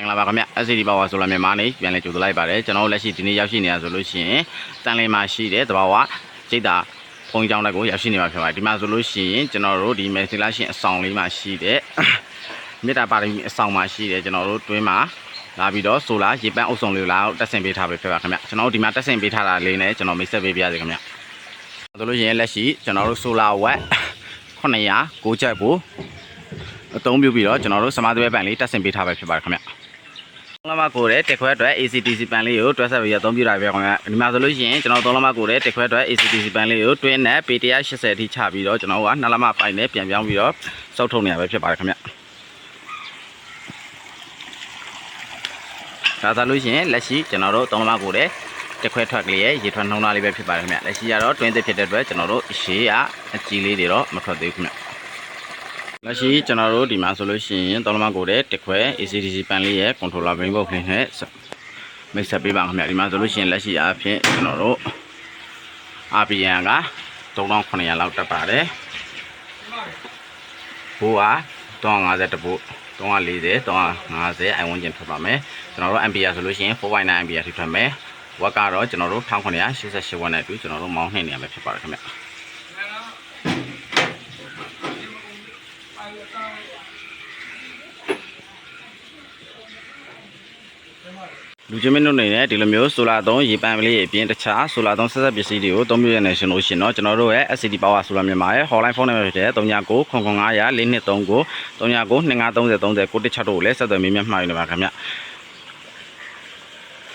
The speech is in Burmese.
င်္ဂလာပါခင်ဗျ SCD Power Solar မြန်မာနေပြန်လည်ကြိုဆိုလိုက်ပါတယ်ကျွန်တော်တို့လက်ရှိဒီနေ့ရောက်ရှိနေတာဆိုလို့ရှိရင်တန်လင်းမှာရှိတဲ့တဘာဝစိတ်တာဖုန်းကြောင်းတက်ကိုရောက်ရှိနေမှာဖြစ်ပါတယ်ဒီမှာဆိုလို့ရှိရင်ကျွန်တော်တို့ဒီ Message အဆောင်လေးမှာရှိတဲ့မေတ္တာပါရမီအဆောင်မှာရှိတဲ့ကျွန်တော်တို့တွင်းမှာလာပြီးတော့ဆိုလာရေပန်းအုပ်ဆောင်လေးလာတက်ဆင်ပေးထားပဲဖြစ်ပါခင်ဗျကျွန်တော်တို့ဒီမှာတက်ဆင်ပေးထားတာလေးနဲ့ကျွန်တော်မိတ်ဆက်ပေးပြရစီခင်ဗျဆိုလို့ရှိရင်လက်ရှိကျွန်တော်တို့ဆိုလာဝက်900 6ချက်ကိုအသုံးပြုပြီးတော့ကျွန်တော်တို့စမားသွဲပန်လေးတက်ဆင်ပေးထားပဲဖြစ်ပါတယ်ခင်ဗျသုံး လမကိုတဲ့တက်ခွဲအတွက် ACTC ပန်လေးကိုတွဲဆက်ပြီးတော့အသုံးပြုတာပဲခင်ဗျဒီမှာဆိုလို့ရှိရင်ကျွန်တော်သုံးလမကိုတဲ့တက်ခွဲအတွက် ACTC ပန်လေးကိုတွင်းနဲ့ P180 အထိချပြီးတော့ကျွန်တော်ကနှစ်လမပိုင်နဲ့ပြန်ပြောင်းပြီးတော့စောက်ထုတ်နေရပဲဖြစ်ပါတယ်ခင်ဗျဒါသာလို့ရှိရင်လက်ရှိကျွန်တော်တို့သုံးလမကိုတဲ့တက်ခွဲထွက်ကလေးရဲ့ရေထွက်နှုံးသားလေးပဲဖြစ်ပါတယ်ခင်ဗျလက်ရှိကတော့တွင်းသစ်ဖြစ်တဲ့အတွက်ကျွန်တော်တို့ရှေးကအကြီးလေးတွေတော့မထွက်သေးဘူးခင်ဗျ လက်ရှိကျွန်တော်တို့ဒီမှာဆိုလို့ရှိရင်သုံးလမကိုတဲ့တက်ခွဲ ACDC ပန်လေးရဲ့ controller brain box လေးနဲ့မိတ်ဆက်ပေးပါခင်ဗျဒီမှာဆိုလို့ရှိရင်လက်ရှိအားဖြင့်ကျွန်တော်တို့ RPM က3900လောက်တက်ပါတယ်ဘိုးက350တပုတ်340 350အိုင်ဝန်းကျင်ထွက်ပါမယ်ကျွန်တော်တို့ ampere ဆိုလို့ရှိရင်4.9 ampere ထိထွက်မယ်ဝက်ကတော့ကျွန်တော်တို့1988ဝက်နဲ့အတူကျွန်တော်တို့မောင်းနှိမ့်နေရမယ်ဖြစ်ပါတယ်ခင်ဗျ လူချင်းမင်းတို့နေနဲ့ဒီလိုမျိုးဆိုလာသုံးရေပန်းကလေးအပြင်တခြားဆိုလာသုံးဆက်ဆက်ပစ္စည်းတွေကိုအသုံးပြုရနေရှင်လို့ရှင်တော့ကျွန်တော်တို့ရဲ့ SCD Power Solar မြန်မာရဲ့ hotline phone number ဖြစ်တဲ့39 900 423 39 2530 30 6တို့ကိုလည်းဆက်သွယ်မေးမြန်းမှာရနေပါခင်ဗျ